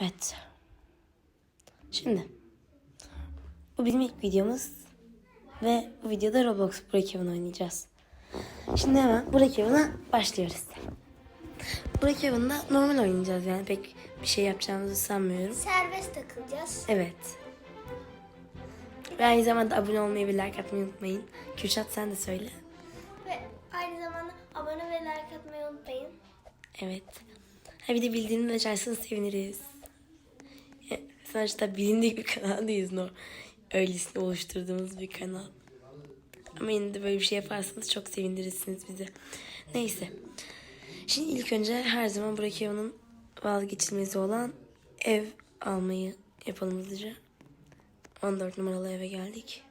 Evet. Şimdi. Bu bizim ilk videomuz. Ve bu videoda Roblox Brookhaven oynayacağız. Şimdi hemen Brookhaven'a başlıyoruz. Brookhaven'da normal oynayacağız yani pek bir şey yapacağımızı sanmıyorum. Serbest takılacağız. Evet. Ve aynı zamanda abone olmayı ve like atmayı unutmayın. Kürşat sen de söyle. Ve aynı zamanda abone ve like atmayı unutmayın. Evet. Ha bir de bildiğini açarsanız seviniriz. Sonuçta bilindik bir kanal değiliz. No. Öylesine oluşturduğumuz bir kanal. Ama yine de böyle bir şey yaparsanız çok sevindirirsiniz bizi. Neyse. Şimdi ilk önce her zaman Brookhaven'ın vazgeçilmezi olan ev almayı yapalım hızlıca. 14 numaralı eve geldik.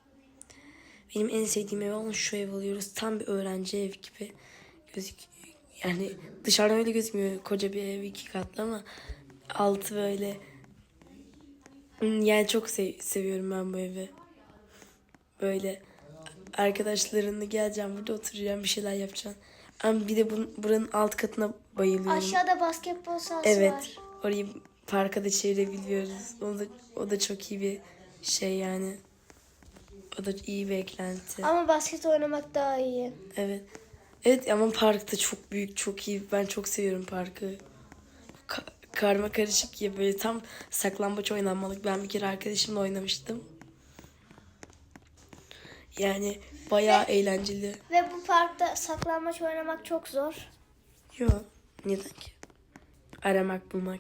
Benim en sevdiğim ev olan şu ev alıyoruz. Tam bir öğrenci ev gibi gözük. Yani dışarıdan öyle gözükmüyor. Koca bir ev iki katlı ama altı böyle. Hmm, Yani çok sev- seviyorum ben bu evi. Böyle arkadaşlarınla geleceğim burada oturacağım bir şeyler yapacağım. Ama bir de bunun, buranın alt katına bayılıyorum. Aşağıda basketbol sahası Evet. var. Orayı parka da çevirebiliyoruz. O da, o da çok iyi bir şey yani. O da iyi bir eklenti. Ama basket oynamak daha iyi. Evet. Evet ama park da çok büyük, çok iyi. Ben çok seviyorum parkı. Ka- karma karışık ya böyle tam saklambaç oynanmalık. Ben bir kere arkadaşımla oynamıştım. Yani bayağı eğlenceli. Ve bu parkta saklanmaç oynamak çok zor. Yo, neden ki? Aramak, bulmak.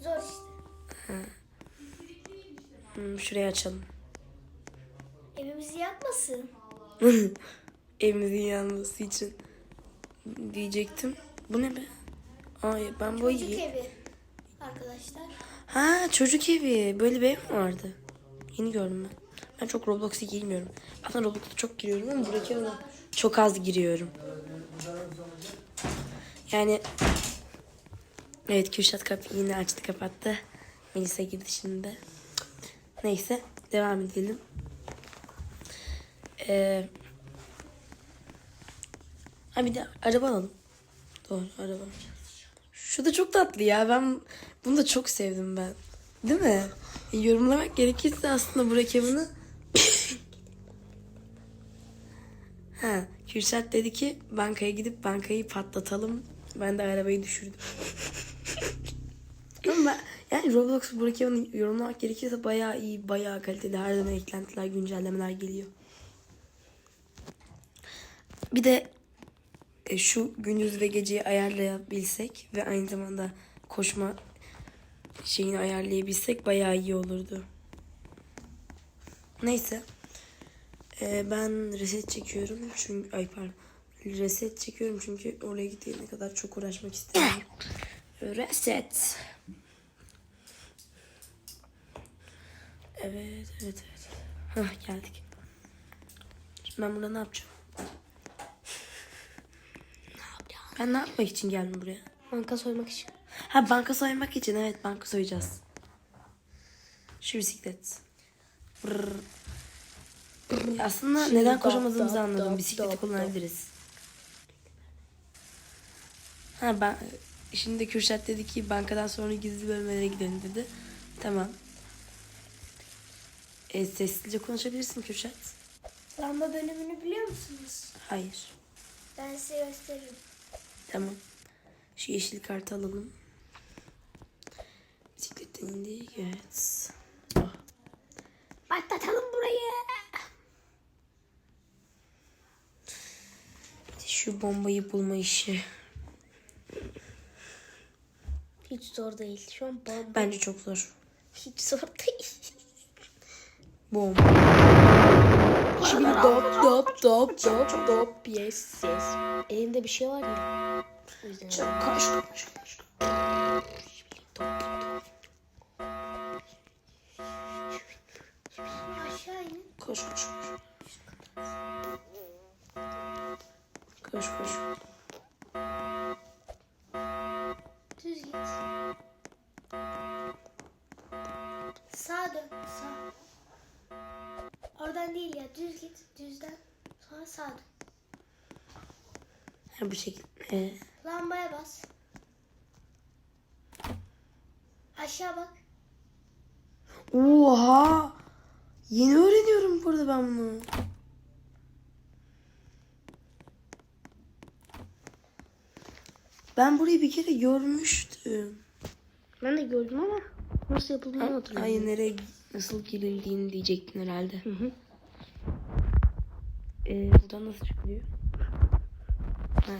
Zor işte. Hmm, şurayı açalım. Evimizi yakmasın. Evimizin yanması için diyecektim. Bu ne be? Ay ben bu Çocuk iyi. evi. Arkadaşlar. Ha çocuk evi. Böyle bir ev mi vardı? Yeni gördüm ben. Ben çok Roblox'a girmiyorum. Aslında Roblox'a çok giriyorum ama buradaki evine çok az giriyorum. Yani Evet Kürşat kapıyı yine açtı kapattı. Melisa girdi şimdi. Neyse devam edelim. Ee, ha bir de araba alalım. Doğru araba. Şu da çok tatlı ya. Ben bunu da çok sevdim ben. Değil mi? E, yorumlamak gerekirse aslında Burak Evan'ı Ha, Kürşat dedi ki bankaya gidip bankayı patlatalım. Ben de arabayı düşürdüm. Ama ben, yani Roblox Burak Evan'ı yorumlamak gerekirse bayağı iyi, bayağı kaliteli. Her zaman eklentiler, güncellemeler geliyor. Bir de şu gündüz ve geceyi ayarlayabilsek ve aynı zamanda koşma şeyini ayarlayabilsek bayağı iyi olurdu. Neyse. E, ben reset çekiyorum çünkü ay pardon. Reset çekiyorum çünkü oraya gidene kadar çok uğraşmak istemiyorum. reset. Evet, evet, evet. Hah geldik. Şimdi ben burada ne yapacağım? Ben ne yapmak için geldim buraya? Banka soymak için. Ha banka soymak için evet banka soyacağız. Şu bisiklet. Brrr. Aslında Şimdi neden koşamadığımızı dap, anladım. dap, Bisikleti kullanabiliriz. Ha ben şimdi Kürşat dedi ki bankadan sonra gizli bölmelere gidelim dedi. Tamam. E, sessizce konuşabilirsin Kürşat. Lamba bölümünü biliyor musunuz? Hayır. Ben size gösteririm. Tamam. Şu yeşil kartı alalım. Bisikletten indik. Evet. Ah. Patlatalım burayı. Şu bombayı bulma işi. Hiç zor değil. Şu an bomba. Bence çok zor. Hiç zor değil. Bom. Şimdi dop dop dop dop dop yes yes. Elimde bir şey var ya. O yüzden Koş koş koş. Koş koş Oradan değil ya. Düz git. Düzden. Sonra sağa dön. Ha bu şekilde. Lambaya bas. Aşağı bak. Oha! Yeni öğreniyorum burada ben bunu. Ben burayı bir kere görmüştüm. Ben de gördüm ama nasıl yapıldığını Ay hatırlamıyorum. nereye nasıl girildiğini diyecektin herhalde. Hı hı. Ee, buradan nasıl çıkılıyor?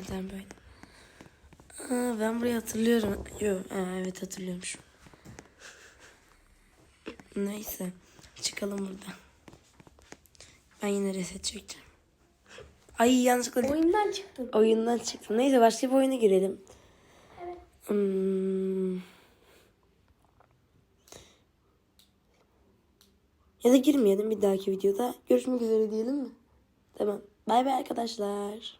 Tamam böyle. Aa, ben burayı hatırlıyorum. Yok ha, evet hatırlıyormuşum. Neyse. Çıkalım buradan. Ben yine reset çekeceğim. Ay yanlışlıkla Oyundan çıktım. oyundan çıktım. Neyse başka bir oyuna girelim. Evet. Hmm. Ya da girmeyelim bir dahaki videoda. Görüşmek üzere diyelim mi? Tamam. Bay bay arkadaşlar.